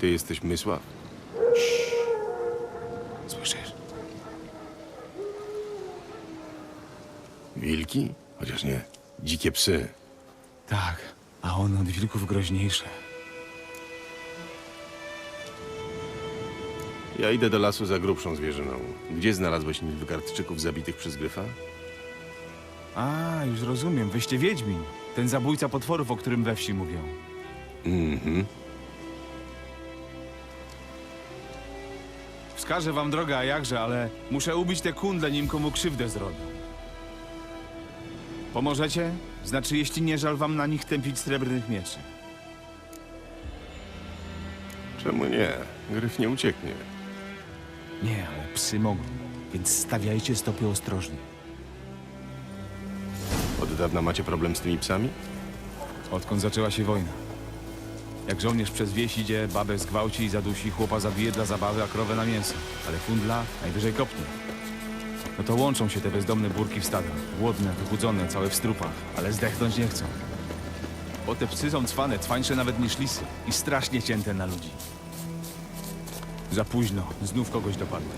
Ty jesteś Mysław? Słyszysz? Wilki? Chociaż nie. Dzikie psy. Tak, a on od wilków groźniejsze. Ja idę do lasu za grubszą zwierzyną. Gdzie znalazłeś nilwgardczyków zabitych przez gryfa? A, już rozumiem, wyście Wiedźmin. Ten zabójca potworów, o którym we wsi mówią. Mhm. Wskażę wam drogę, a jakże, ale muszę ubić te kundle, nim komu krzywdę zrobią. Pomożecie? Znaczy, jeśli nie żal wam na nich tępić srebrnych mieczy. Czemu nie? Gryf nie ucieknie. Nie, ale psy mogą, więc stawiajcie stopy ostrożnie. Od dawna macie problem z tymi psami? Odkąd zaczęła się wojna. Jak żołnierz przez wieś idzie, babę zgwałci i zadusi, chłopa zabije dla zabawy, a krowę na mięso. Ale fundla najwyżej kopnie. No to łączą się te bezdomne burki w stadach. Głodne, wychudzone, całe w strupach, ale zdechnąć nie chcą. Bo te psy są cwane, cwańsze nawet niż lisy i strasznie cięte na ludzi. Za późno, znów kogoś dopadły.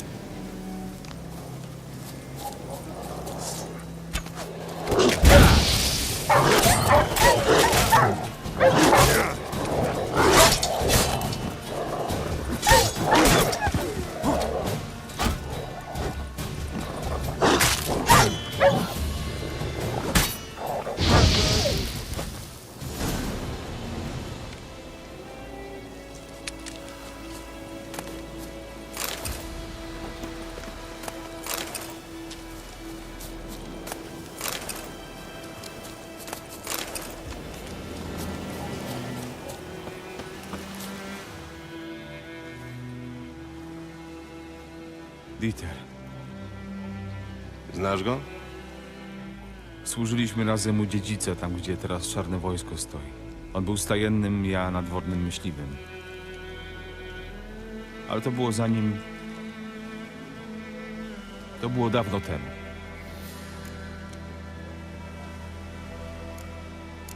Dieter, Znasz go? służyliśmy razem u dziedzica, tam gdzie teraz czarne wojsko stoi. On był stajennym, ja nadwornym myśliwym. Ale to było zanim... To było dawno temu.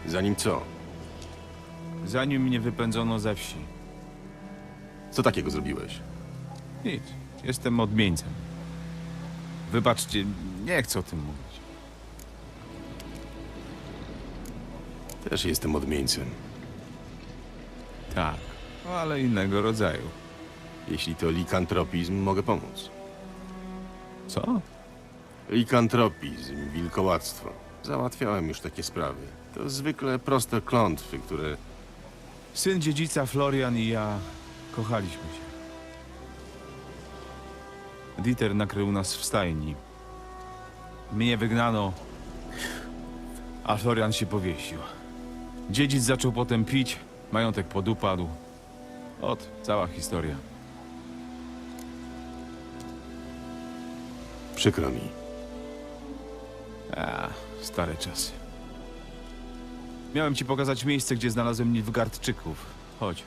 Zanim co? Zanim mnie wypędzono ze wsi. Co takiego zrobiłeś? Nic. Jestem odmieńcem. Wybaczcie, nie chcę o tym mówić. Też jestem odmieńcem. Tak, ale innego rodzaju. Jeśli to likantropizm, mogę pomóc. Co? Likantropizm, wilkołactwo. Załatwiałem już takie sprawy. To zwykle proste klątwy, które Syn dziedzica Florian i ja kochaliśmy się. Dieter nakrył nas w stajni. Mnie wygnano, a Florian się powiesił. Dziedzic zaczął potem pić, majątek podupadł. Ot, cała historia. przykro mi. A, stare czasy. Miałem ci pokazać miejsce, gdzie znalazłem Nilfgaardczyków. Chodź.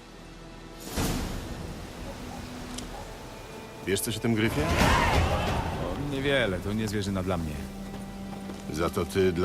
Wiesz coś o tym gryfie? O, niewiele, to nie zwierzyna dla mnie. Za to ty dla